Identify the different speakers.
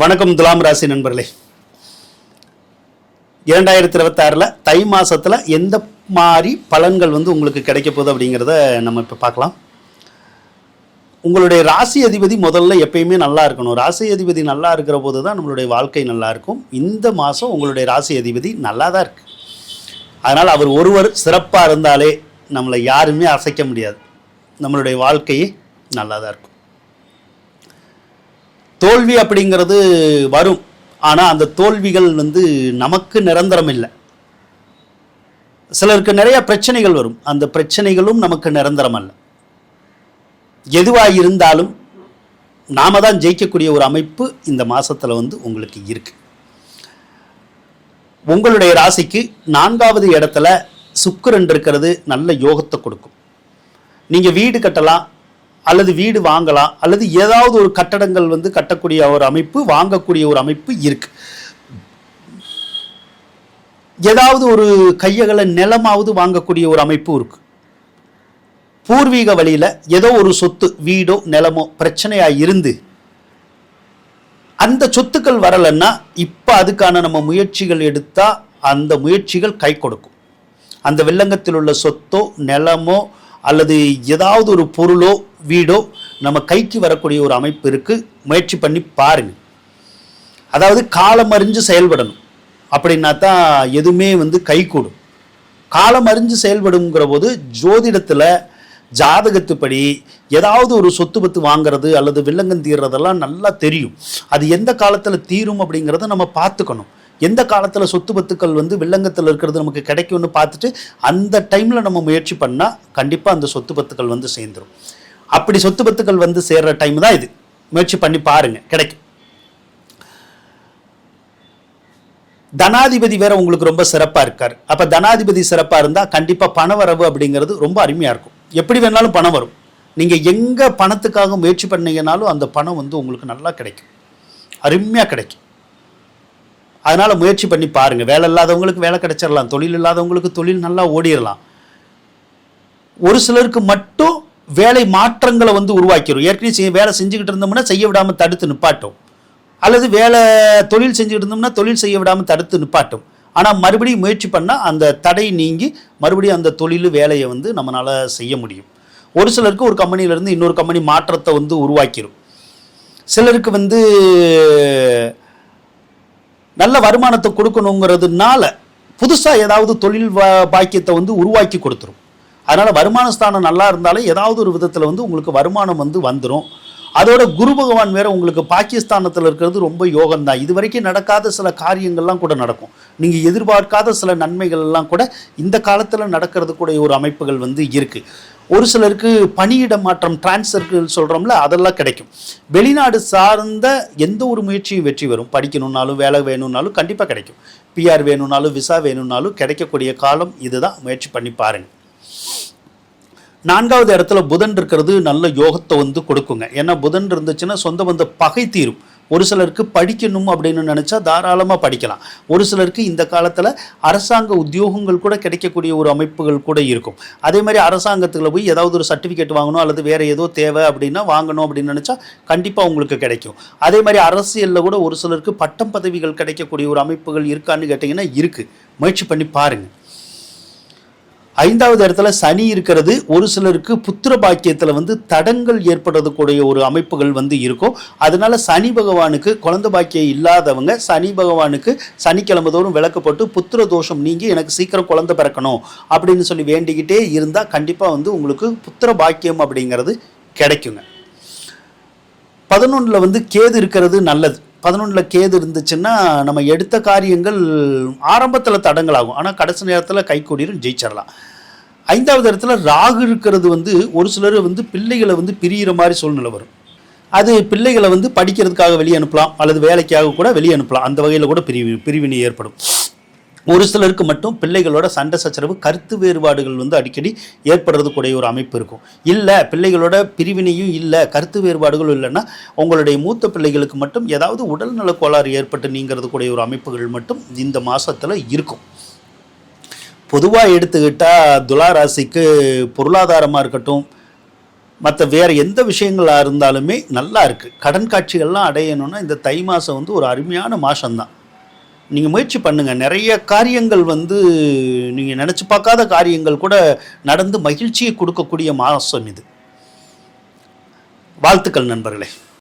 Speaker 1: வணக்கம் துலாம் ராசி நண்பர்களே. இரண்டாயிரத்தி இருபத்தாறில் தை மாதத்தில் எந்த மாதிரி பலன்கள் வந்து உங்களுக்கு கிடைக்க போகுது அப்படிங்கிறத நம்ம இப்போ பார்க்கலாம். உங்களுடைய ராசி அதிபதி முதல்ல எப்பயுமே நல்லா இருக்கணும். ராசி அதிபதி நல்லா இருக்கிற போது தான் நம்மளுடைய வாழ்க்கை நல்லா இருக்கும். இந்த மாதம் உங்களுடைய ராசி அதிபதி நல்லா தான் இருக்குது அதனால் அவர் ஒருவர் சிறப்பாக இருந்தாலே நம்மளை யாருமே அசைக்க முடியாது. நம்மளுடைய வாழ்க்கையே நல்லா தான் இருக்கும். தோல்வி அப்படிங்கிறது வரும். ஆனால் அந்த தோல்விகள் வந்து நமக்கு நிரந்தரம் இல்லை சிலருக்கு நிறைய பிரச்சனைகள் வரும். அந்த பிரச்சனைகளும் நமக்கு நிரந்தரம் அல்ல எதுவாக இருந்தாலும் நாம தான் ஜெயிக்கக்கூடிய ஒரு அமைப்பு இந்த மாதத்தில் வந்து உங்களுக்கு இருக்கு. உங்களுடைய ராசிக்கு நான்காவது இடத்துல சுக்கரன் இருக்கிறது நல்ல யோகத்தை கொடுக்கும். நீங்கள் வீடு கட்டலாம் அல்லது வீடு வாங்கலாம் அல்லது ஏதாவது ஒரு கட்டடங்கள் வந்து கட்டக்கூடிய ஒரு அமைப்பு வாங்கக்கூடிய ஒரு அமைப்பு இருக்கு. ஏதாவது ஒரு கையகல நிலமாவது வாங்கக்கூடிய ஒரு அமைப்பு இருக்கு. பூர்வீக வழியில் ஏதோ ஒரு சொத்து வீடோ நிலமோ பிரச்சனையாக இருந்து அந்த சொத்துக்கள் வரலைன்னா இப்போ அதுக்கான நம்ம முயற்சிகள் எடுத்தால் அந்த முயற்சிகள் கை கொடுக்கும். அந்த வில்லங்கத்தில் உள்ள சொத்தோ நிலமோ அல்லது ஏதாவது ஒரு பொருளோ வீடோ நம்ம கைக்கு வரக்கூடிய ஒரு அமைப்பு இருக்குது முயற்சி பண்ணி பாருங்க. அதாவது காலம் அறிஞ்சு செயல்படணும். அப்படின்னா தான் எதுவுமே வந்து கைகூடும். காலம் அறிஞ்சு செயல்படுங்கிற போது ஜோதிடத்தில் ஜாதகத்துப்படி ஏதாவது ஒரு சொத்து பத்து வாங்குறது அல்லது வில்லங்கம் தீர்றதெல்லாம் நல்லா தெரியும். அது எந்த காலத்தில் தீரும் அப்படிங்கிறத நம்ம பார்த்துக்கணும். எந்த காலத்தில் சொத்து பத்துக்கள் வந்து வில்லங்கத்தில் இருக்கிறது நமக்கு கிடைக்கும்னு பார்த்துட்டு அந்த டைமில் நம்ம முயற்சி பண்ணால் கண்டிப்பாக அந்த சொத்து பத்துக்கள் வந்து சேர்ந்துடும் அப்படி சொத்து பத்துக்கள் வந்து சேர்கிற டைம் தான் இது. முயற்சி பண்ணி பாருங்கள் கிடைக்கும். தனாதிபதி வேற உங்களுக்கு ரொம்ப சிறப்பாக இருக்கார். அப்போ தனாதிபதி சிறப்பாக இருந்தால் கண்டிப்பாக பணவரவு அப்படிங்கிறது ரொம்ப அருமையாக இருக்கும். எப்படி வேணாலும் பணம் வரும். நீங்கள் எங்கே பணத்துக்காக முயற்சி பண்ணீங்கனாலும் அந்த பணம் வந்து உங்களுக்கு நல்லா கிடைக்கும். அருமையாக கிடைக்கும். அதனால் முயற்சி பண்ணி பாருங்கள் வேலை இல்லாதவங்களுக்கு வேலை கிடைச்சிடலாம் தொழில் இல்லாதவங்களுக்கு தொழில் நல்லா ஓடிடலாம் ஒரு சிலருக்கு மட்டும் வேலை மாற்றங்களை வந்து உருவாக்கிடும் ஏற்கனவே செய்ய வேலை செஞ்சுக்கிட்டு இருந்தோம்னா செய்ய விடாமல் தடுத்து நிப்பாட்டும். அல்லது வேலை தொழில் செஞ்சுக்கிட்டு இருந்தோம்னா தொழில் செய்ய விடாமல் தடுத்து நிப்பாட்டும். ஆனால் மறுபடியும் முயற்சி பண்ணால் அந்த தடை நீங்கி மறுபடியும் அந்த தொழில் வேலையை வந்து நம்மளால் செய்ய முடியும். ஒரு சிலருக்கு ஒரு கம்பெனியிலேருந்து இன்னொரு கம்பெனி மாற்றத்தை வந்து உருவாக்கிடும் சிலருக்கு வந்து நல்ல வருமானத்தை கொடுக்கணுங்கிறதுனால புதுசாக ஏதாவது தொழில் வா- பாக்கியத்தை வந்து உருவாக்கி கொடுத்துரும். அதனால் வருமான ஸ்தானம் நல்லா இருந்தாலே ஏதாவது ஒரு விதத்தில் வந்து உங்களுக்கு வருமானம் வந்து வந்துடும் அதோட குரு பகவான் வேற உங்களுக்கு பாகிஸ்தானத்தில் இருக்கிறது ரொம்ப யோகம் தான் இது வரைக்கும் நடக்காத சில காரியங்கள்லாம் கூட நடக்கும். நீங்கள் எதிர்பார்க்காத சில நன்மைகள் எல்லாம் கூட இந்த காலத்தில் நடக்கிறது கூட ஒரு அமைப்புகள் வந்து இருக்குது ஒரு சிலருக்கு பணியிட மாற்றம் டிரான்ஸ்ஃபர்கள் சொல்கிறோம்ல அதெல்லாம் கிடைக்கும். வெளிநாடு சார்ந்த எந்த ஒரு முயற்சியும் வெற்றி வரும் படிக்கணும்னாலும் வேலை வேணும்னாலும் கண்டிப்பாக கிடைக்கும். பிஆர் வேணும்னாலும் விசா வேணும்னாலும் கிடைக்கக்கூடிய காலம் இதுதான். முயற்சி பண்ணி பாருங்கள் நான்காவது இடத்துல புதன் இருக்கிறது நல்ல யோகத்தை வந்து கொடுக்குங்க. ஏன்னா புதன் இருந்துச்சுன்னா சொந்த வந்த பகை தீரும். ஒரு சிலருக்கு படிக்கணும் அப்படின்னு நினச்சா தாராளமாக படிக்கலாம். ஒரு சிலருக்கு இந்த காலத்தில் அரசாங்க உத்தியோகங்கள் கூட கிடைக்கக்கூடிய ஒரு அமைப்புகள் கூட இருக்கும். அதே மாதிரி அரசாங்கத்தில் போய் ஏதாவது ஒரு சர்டிஃபிகேட் வாங்கணும் அல்லது வேறு ஏதோ தேவை அப்படின்னா வாங்கணும் அப்படின்னு நினச்சா கண்டிப்பாக உங்களுக்கு கிடைக்கும். அதே மாதிரி அரசியலில் கூட ஒரு சிலருக்கு பட்டம் பதவிகள் கிடைக்கக்கூடிய ஒரு அமைப்புகள் இருக்கான்னு கேட்டிங்கன்னா இருக்குது முயற்சி பண்ணி பாருங்கள் ஐந்தாவது இடத்துல சனி இருக்கிறது ஒரு சிலருக்கு புத்திர பாக்கியத்தில் வந்து தடங்கள் ஏற்படுறதுக்கூடிய ஒரு அமைப்புகள் வந்து இருக்கும். அதனால சனி பகவானுக்கு குழந்தை பாக்கியம் இல்லாதவங்க சனி பகவானுக்கு சனிக்கிழமை தோறும் புத்திர தோஷம் நீங்கி எனக்கு சீக்கிரம் குழந்தை பிறக்கணும் அப்படின்னு சொல்லி வேண்டிக்கிட்டே இருந்தால் கண்டிப்பாக வந்து உங்களுக்கு புத்திர பாக்கியம் அப்படிங்கிறது கிடைக்குங்க. பதினொன்றில் வந்து கேது இருக்கிறது நல்லது. பதினொன்றில் கேது இருந்துச்சுன்னா நம்ம எடுத்த காரியங்கள் ஆரம்பத்தில் தடங்களாகும். ஆனால் கடைசி நேரத்தில் கைகூடிரும் ஜெயிச்சிடலாம் ஐந்தாவது இடத்துல ராகு இருக்கிறது வந்து ஒரு சிலர் வந்து பிள்ளைகளை வந்து பிரியிற மாதிரி சூழ்நிலை வரும். அது பிள்ளைகளை வந்து படிக்கிறதுக்காக வெளியே அனுப்பலாம் அல்லது வேலைக்காக கூட வெளியே அனுப்பலாம். அந்த வகையில் கூட பிரிவு பிரிவினை ஏற்படும். ஒரு சிலருக்கு மட்டும் பிள்ளைகளோட சண்டை சச்சரவு கருத்து வேறுபாடுகள் வந்து அடிக்கடி ஏற்படுறது கூடிய ஒரு அமைப்பு இருக்கும். இல்லை பிள்ளைகளோட பிரிவினையும் இல்லை கருத்து வேறுபாடுகளும் இல்லைன்னா உங்களுடைய மூத்த பிள்ளைகளுக்கு மட்டும் ஏதாவது உடல்நல கோளாறு ஏற்பட்டு நீங்கிறது கூடிய ஒரு அமைப்புகள் மட்டும் இந்த மாதத்தில் இருக்கும். பொதுவாக எடுத்துக்கிட்டால் துலா ராசிக்கு பொருளாதாரமாக இருக்கட்டும் மற்ற வேறு எந்த விஷயங்களாக இருந்தாலுமே நல்லா இருக்குது கடன் காட்சிகள்லாம் அடையணும்னா இந்த தை மாதம் வந்து ஒரு அருமையான மாதம்தான் நீங்கள் முயற்சி பண்ணுங்கள் நிறைய காரியங்கள் வந்து நீங்கள் நினச்சி பார்க்காத காரியங்கள் கூட நடந்து மகிழ்ச்சியை கொடுக்கக்கூடிய மாதம் இது. வாழ்த்துக்கள் நண்பர்களே.